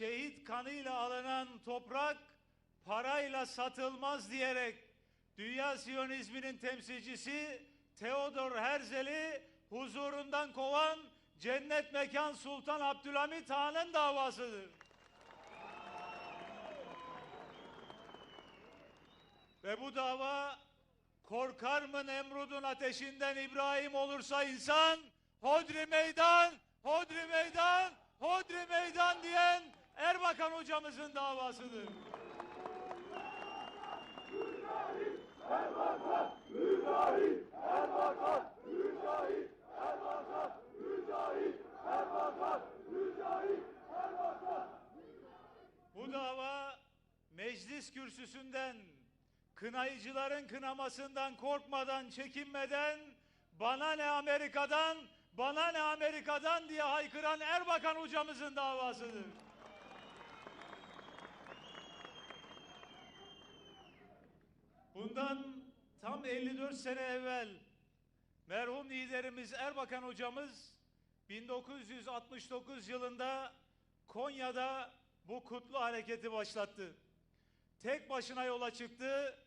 şehit kanıyla alınan toprak parayla satılmaz diyerek Dünya Siyonizminin temsilcisi Theodor Herzl'i huzurundan kovan Cennet Mekan Sultan Abdülhamit Han'ın davasıdır. Ve bu dava korkar mı Nemrud'un ateşinden İbrahim olursa insan Hodri meydan, Hodri meydan, Hodri meydan diyen Erbakan hocamızın davasıdır. Bu dava meclis kürsüsünden kınayıcıların kınamasından korkmadan, çekinmeden bana ne Amerika'dan, bana ne Amerika'dan diye haykıran Erbakan hocamızın davasıdır. Bundan tam 54 sene evvel merhum liderimiz Erbakan hocamız 1969 yılında Konya'da bu kutlu hareketi başlattı. Tek başına yola çıktı.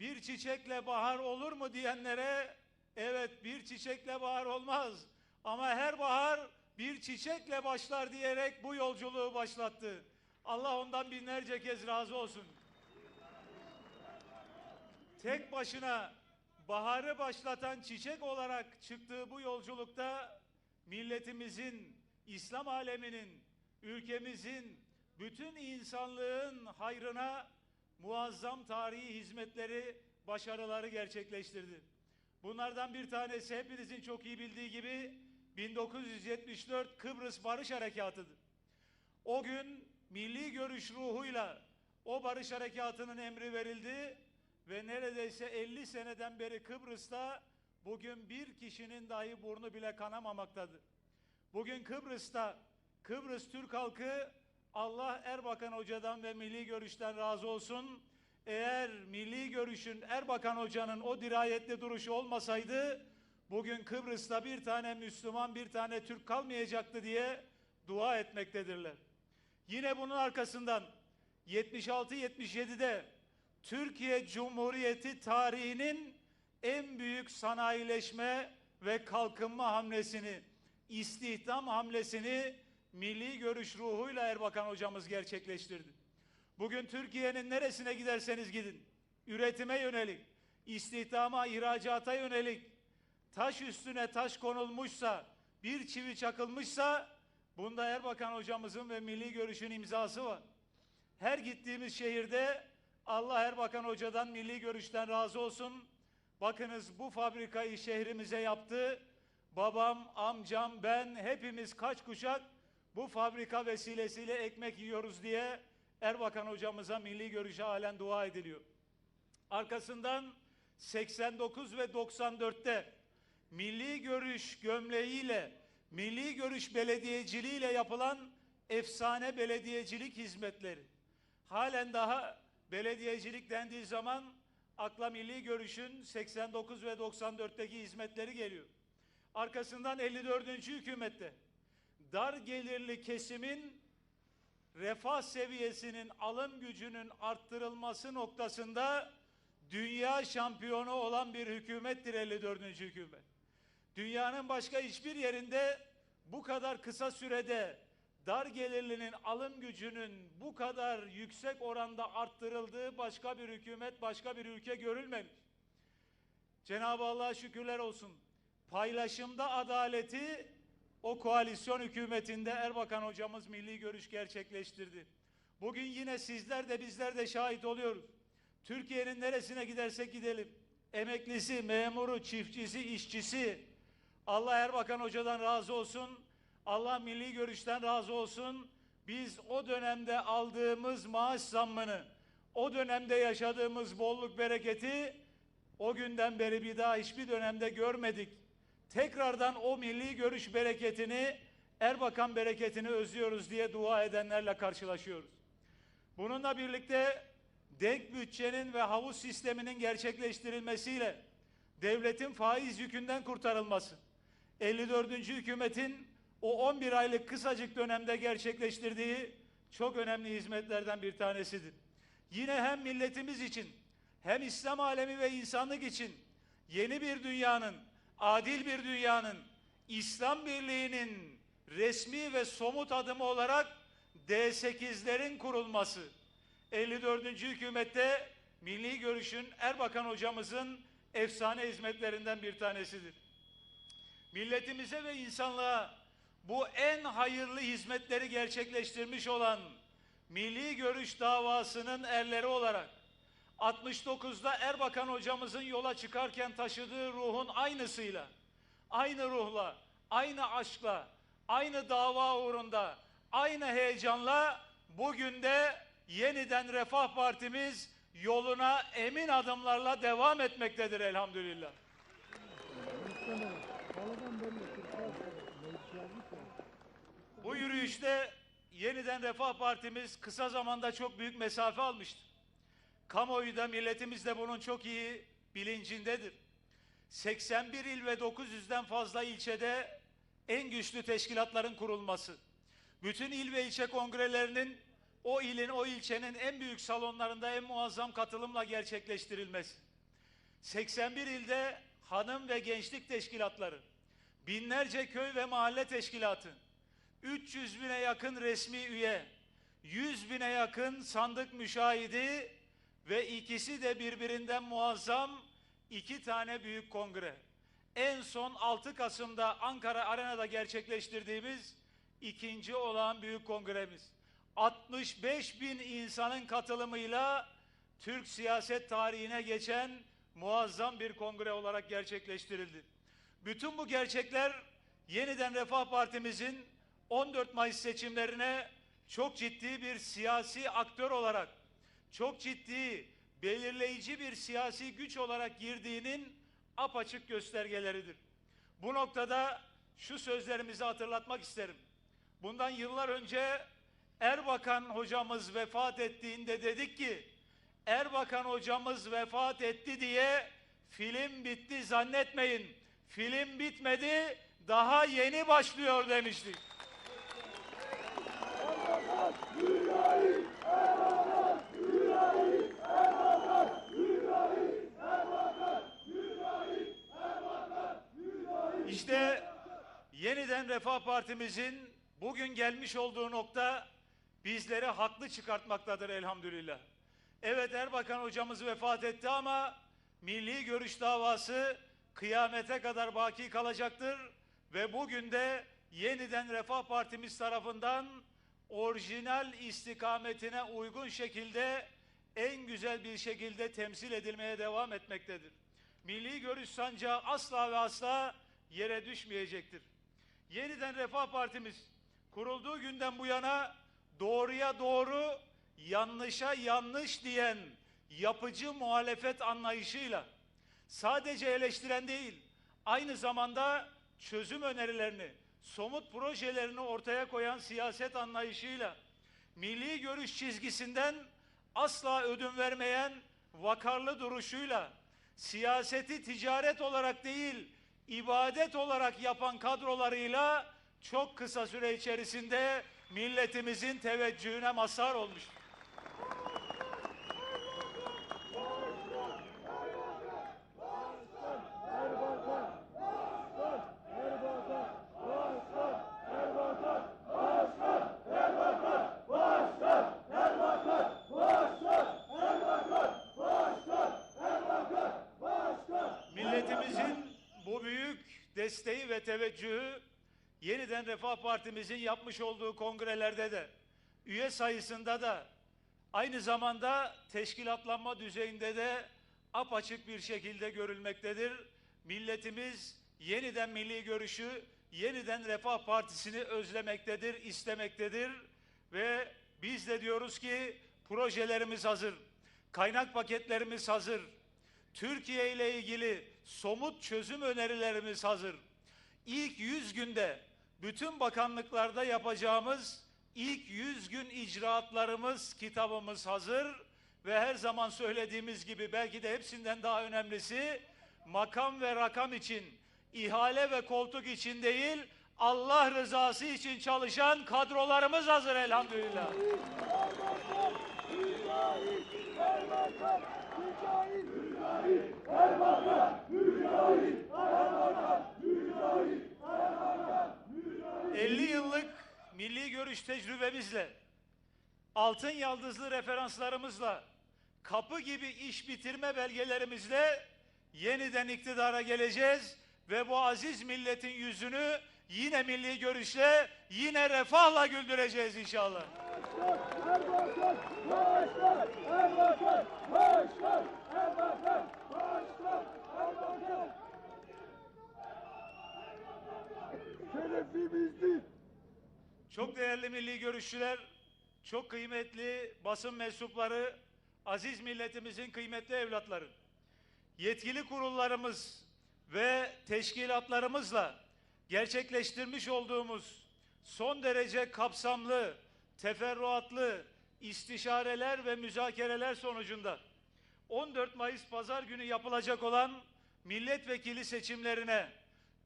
Bir çiçekle bahar olur mu diyenlere evet bir çiçekle bahar olmaz ama her bahar bir çiçekle başlar diyerek bu yolculuğu başlattı. Allah ondan binlerce kez razı olsun. Tek başına baharı başlatan çiçek olarak çıktığı bu yolculukta milletimizin, İslam aleminin, ülkemizin, bütün insanlığın hayrına muazzam tarihi hizmetleri, başarıları gerçekleştirdi. Bunlardan bir tanesi hepinizin çok iyi bildiği gibi 1974 Kıbrıs Barış Harekatı'dır. O gün milli görüş ruhuyla o barış harekatının emri verildi ve neredeyse 50 seneden beri Kıbrıs'ta bugün bir kişinin dahi burnu bile kanamamaktadır. Bugün Kıbrıs'ta Kıbrıs Türk halkı Allah Erbakan Hoca'dan ve Milli Görüş'ten razı olsun. Eğer Milli Görüş'ün Erbakan Hoca'nın o dirayetli duruşu olmasaydı bugün Kıbrıs'ta bir tane Müslüman bir tane Türk kalmayacaktı diye dua etmektedirler. Yine bunun arkasından 76-77'de Türkiye Cumhuriyeti tarihinin en büyük sanayileşme ve kalkınma hamlesini, istihdam hamlesini milli görüş ruhuyla Erbakan hocamız gerçekleştirdi. Bugün Türkiye'nin neresine giderseniz gidin, üretime yönelik, istihdama, ihracata yönelik, taş üstüne taş konulmuşsa, bir çivi çakılmışsa, bunda Erbakan hocamızın ve milli görüşün imzası var. Her gittiğimiz şehirde Allah Erbakan Hoca'dan milli görüşten razı olsun. Bakınız bu fabrikayı şehrimize yaptı. Babam, amcam, ben hepimiz kaç kuşak bu fabrika vesilesiyle ekmek yiyoruz diye Erbakan hocamıza milli görüşe halen dua ediliyor. Arkasından 89 ve 94'te milli görüş gömleğiyle, milli görüş belediyeciliğiyle yapılan efsane belediyecilik hizmetleri. Halen daha belediyecilik dendiği zaman akla milli görüşün 89 ve 94'teki hizmetleri geliyor. Arkasından 54. hükümette dar gelirli kesimin refah seviyesinin alım gücünün arttırılması noktasında dünya şampiyonu olan bir hükümettir 54. hükümet. Dünyanın başka hiçbir yerinde bu kadar kısa sürede dar gelirlinin alım gücünün bu kadar yüksek oranda arttırıldığı başka bir hükümet, başka bir ülke görülmemiş. Cenab-ı Allah'a şükürler olsun. Paylaşımda adaleti o koalisyon hükümetinde Erbakan hocamız milli görüş gerçekleştirdi. Bugün yine sizler de bizler de şahit oluyoruz. Türkiye'nin neresine gidersek gidelim. Emeklisi, memuru, çiftçisi, işçisi. Allah Erbakan hocadan razı olsun. Allah milli görüşten razı olsun. Biz o dönemde aldığımız maaş zammını, o dönemde yaşadığımız bolluk bereketi o günden beri bir daha hiçbir dönemde görmedik. Tekrardan o milli görüş bereketini, Erbakan bereketini özlüyoruz diye dua edenlerle karşılaşıyoruz. Bununla birlikte denk bütçenin ve havuz sisteminin gerçekleştirilmesiyle devletin faiz yükünden kurtarılması, 54. hükümetin o 11 aylık kısacık dönemde gerçekleştirdiği çok önemli hizmetlerden bir tanesidir. Yine hem milletimiz için hem İslam alemi ve insanlık için yeni bir dünyanın, adil bir dünyanın, İslam Birliği'nin resmi ve somut adımı olarak D8'lerin kurulması. 54. hükümette milli görüşün Erbakan hocamızın efsane hizmetlerinden bir tanesidir. Milletimize ve insanlığa bu en hayırlı hizmetleri gerçekleştirmiş olan milli görüş davasının erleri olarak 69'da Erbakan hocamızın yola çıkarken taşıdığı ruhun aynısıyla, aynı ruhla, aynı aşkla, aynı dava uğrunda, aynı heyecanla bugün de yeniden Refah Partimiz yoluna emin adımlarla devam etmektedir elhamdülillah. Bu yürüyüşte yeniden Refah Partimiz kısa zamanda çok büyük mesafe almıştır. Kamuoyu da milletimiz de bunun çok iyi bilincindedir. 81 il ve 900'den fazla ilçede en güçlü teşkilatların kurulması, bütün il ve ilçe kongrelerinin o ilin, o ilçenin en büyük salonlarında en muazzam katılımla gerçekleştirilmesi, 81 ilde hanım ve gençlik teşkilatları, binlerce köy ve mahalle teşkilatı, 300 bine yakın resmi üye, 100 bine yakın sandık müşahidi ve ikisi de birbirinden muazzam iki tane büyük kongre. En son 6 Kasım'da Ankara Arena'da gerçekleştirdiğimiz ikinci olan büyük kongremiz. 65 bin insanın katılımıyla Türk siyaset tarihine geçen muazzam bir kongre olarak gerçekleştirildi. Bütün bu gerçekler yeniden Refah Partimizin 14 Mayıs seçimlerine çok ciddi bir siyasi aktör olarak, çok ciddi, belirleyici bir siyasi güç olarak girdiğinin apaçık göstergeleridir. Bu noktada şu sözlerimizi hatırlatmak isterim. Bundan yıllar önce Erbakan hocamız vefat ettiğinde dedik ki Erbakan hocamız vefat etti diye film bitti zannetmeyin. Film bitmedi, daha yeni başlıyor demiştik. Refah Partimizin bugün gelmiş olduğu nokta bizleri haklı çıkartmaktadır elhamdülillah. Evet Erbakan hocamız vefat etti ama milli görüş davası kıyamete kadar baki kalacaktır ve bugün de yeniden Refah Partimiz tarafından orijinal istikametine uygun şekilde en güzel bir şekilde temsil edilmeye devam etmektedir. Milli görüş sancağı asla ve asla yere düşmeyecektir. Yeniden Refah Partimiz kurulduğu günden bu yana doğruya doğru, yanlışa yanlış diyen yapıcı muhalefet anlayışıyla sadece eleştiren değil, aynı zamanda çözüm önerilerini, somut projelerini ortaya koyan siyaset anlayışıyla milli görüş çizgisinden asla ödün vermeyen vakarlı duruşuyla siyaseti ticaret olarak değil, ibadet olarak yapan kadrolarıyla çok kısa süre içerisinde milletimizin teveccühüne mazhar olmuş. Ve teveccühü yeniden Refah Partimizin yapmış olduğu kongrelerde de üye sayısında da aynı zamanda teşkilatlanma düzeyinde de apaçık bir şekilde görülmektedir. Milletimiz yeniden milli görüşü, yeniden Refah Partisi'ni özlemektedir, istemektedir ve biz de diyoruz ki projelerimiz hazır, kaynak paketlerimiz hazır, Türkiye ile ilgili somut çözüm önerilerimiz hazır. İlk 100 günde bütün bakanlıklarda yapacağımız ilk 100 gün icraatlarımız, kitabımız hazır ve her zaman söylediğimiz gibi belki de hepsinden daha önemlisi makam ve rakam için, ihale ve koltuk için değil, Allah rızası için çalışan kadrolarımız hazır elhamdülillah. 50 yıllık milli görüş tecrübemizle, altın yaldızlı referanslarımızla, kapı gibi iş bitirme belgelerimizle yeniden iktidara geleceğiz ve bu aziz milletin yüzünü yine milli görüşle, yine refahla güldüreceğiz inşallah. Şerefimizdir. Çok değerli milli görüşçüler, çok kıymetli basın mensupları, aziz milletimizin kıymetli evlatları. Yetkili kurullarımız ve teşkilatlarımızla gerçekleştirmiş olduğumuz son derece kapsamlı, teferruatlı istişareler ve müzakereler sonucunda 14 Mayıs pazar günü yapılacak olan milletvekili seçimlerine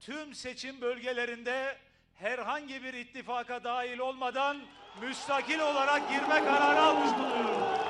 tüm seçim bölgelerinde herhangi bir ittifaka dahil olmadan müstakil olarak girme kararı almış bulunuyoruz.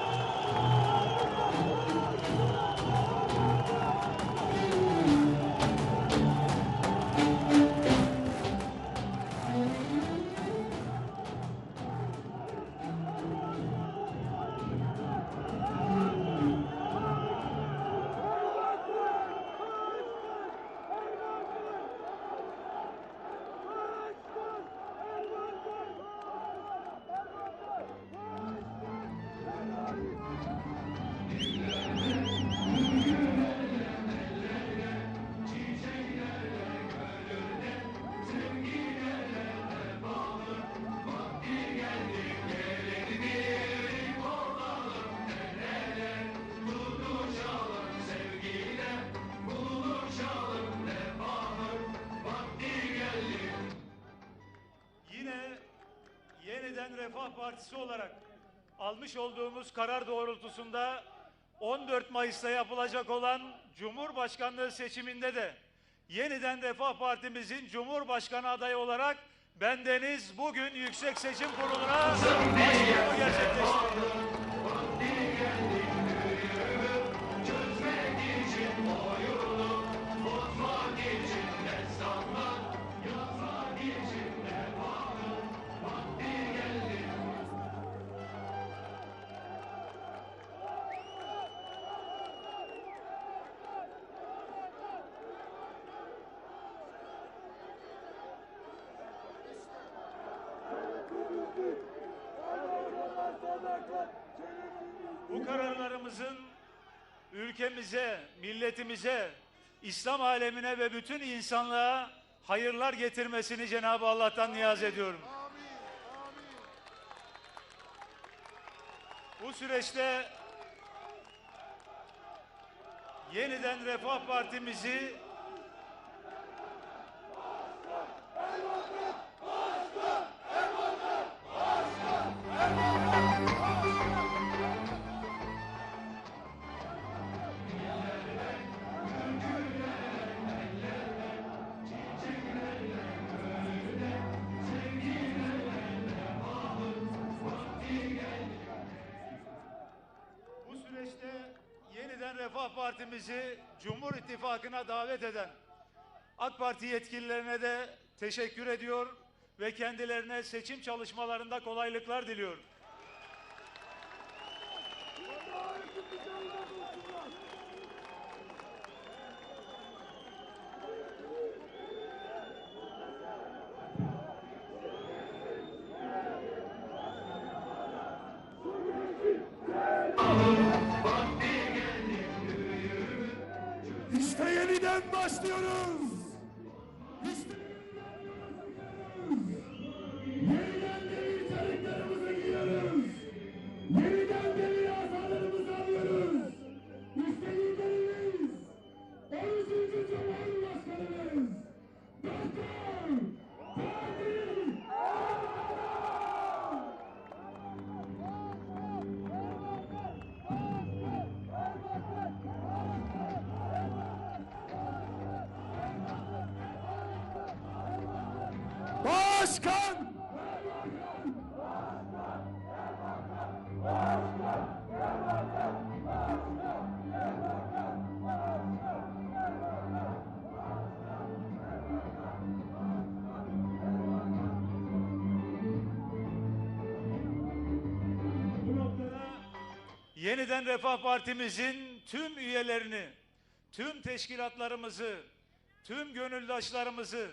Partisi olarak almış olduğumuz karar doğrultusunda 14 Mayıs'ta yapılacak olan Cumhurbaşkanlığı seçiminde de yeniden Refah Partimizin Cumhurbaşkanı adayı olarak bendeniz bugün Yüksek Seçim Kurulu'na ülkemize, milletimize, İslam alemine ve bütün insanlığa hayırlar getirmesini Cenab-ı Allah'tan niyaz ediyorum. Bu süreçte yeniden Refah Partimizi Refah Partimizi Cumhur İttifakı'na davet eden AK Parti yetkililerine de teşekkür ediyor ve kendilerine seçim çalışmalarında kolaylıklar diliyorum. Yeniden başlıyoruz. İşte Yeniden Refah Partimizin tüm üyelerini, tüm teşkilatlarımızı, tüm gönüldaşlarımızı,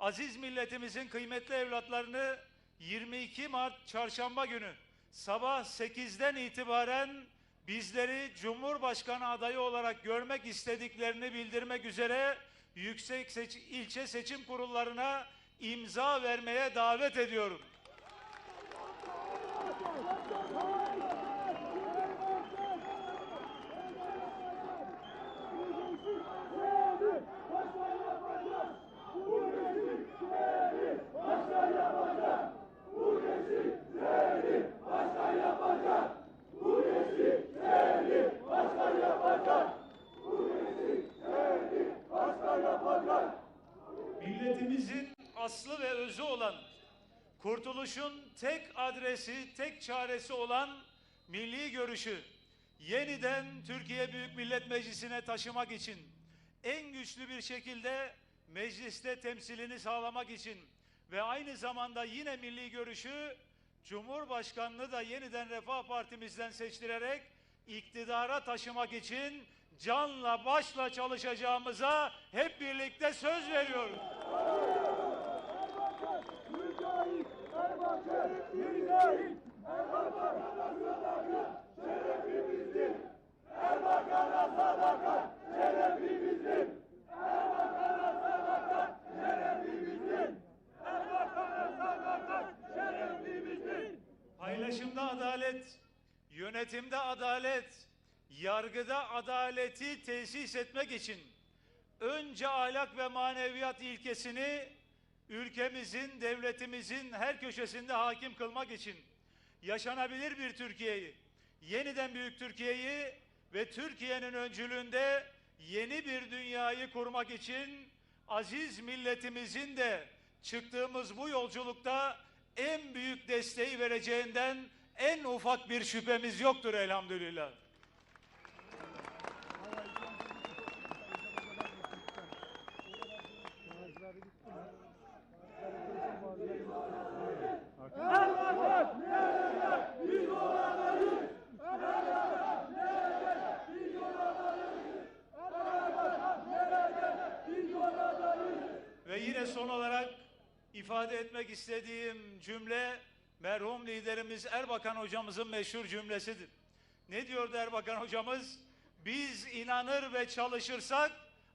aziz milletimizin kıymetli evlatlarını 22 Mart Çarşamba günü sabah 8'den itibaren bizleri Cumhurbaşkanı adayı olarak görmek istediklerini bildirmek üzere Yüksek Seç- İlçe Seçim Kurullarına imza vermeye davet ediyorum. Aslı ve özü olan, kurtuluşun tek adresi, tek çaresi olan milli görüşü yeniden Türkiye Büyük Millet Meclisi'ne taşımak için, en güçlü bir şekilde mecliste temsilini sağlamak için ve aynı zamanda yine milli görüşü Cumhurbaşkanlığı da yeniden Refah Partimizden seçtirerek iktidara taşımak için canla başla çalışacağımıza hep birlikte söz veriyoruz. Mücahit Erbakan, Mücahit Erbakan, sadakat, şerefimizdir. Erbakan'a sadakat, şerefimizdir. Erbakan'a sadakat, şerefimizdir. Erbakan'a sadakat, şerefimizdir. Paylaşımda adalet, yönetimde adalet, yargıda adaleti tesis etmek için önce ahlak ve maneviyat ilkesini ülkemizin, devletimizin her köşesinde hakim kılmak için yaşanabilir bir Türkiye'yi, yeniden büyük Türkiye'yi ve Türkiye'nin öncülüğünde yeni bir dünyayı kurmak için aziz milletimizin de çıktığımız bu yolculukta en büyük desteği vereceğinden en ufak bir şüphemiz yoktur elhamdülillah. Ve yine son olarak ifade etmek istediğim cümle merhum liderimiz Erbakan hocamızın meşhur cümlesidir. Ne diyordu Erbakan hocamız? Biz inanır ve çalışırsak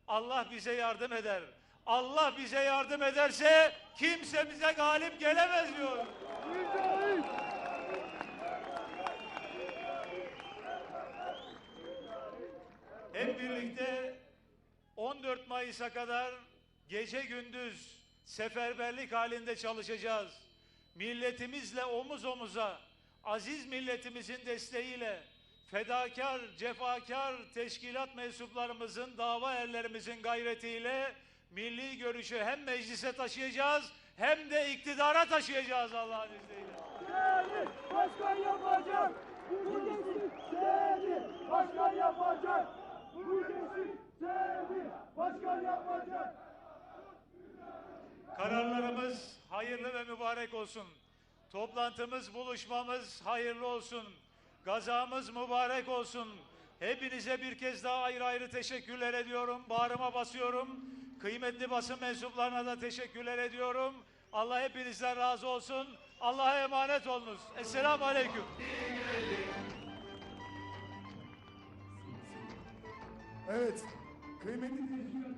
Allah bize yardım eder. Allah bize yardım ederse kimse bize galip gelemez diyor. Hep birlikte 14 Mayıs'a kadar gece gündüz seferberlik halinde çalışacağız. Milletimizle omuz omuza, aziz milletimizin desteğiyle, fedakar, cefakar teşkilat mensuplarımızın, dava erlerimizin gayretiyle milli görüşü hem meclise taşıyacağız hem de iktidara taşıyacağız Allah'ın izniyle. Seni başkan yapacak. Bu seni başkan yapacak. Bu seni başkan yapacak. Kararlarımız hayırlı ve mübarek olsun. Toplantımız, buluşmamız hayırlı olsun. Gazamız mübarek olsun. Hepinize bir kez daha ayrı ayrı teşekkürler ediyorum. Bağrıma basıyorum. Kıymetli basın mensuplarına da teşekkürler ediyorum. Allah hepinizden razı olsun. Allah'a emanet olunuz. Esselamu Aleyküm. Evet, kıymetli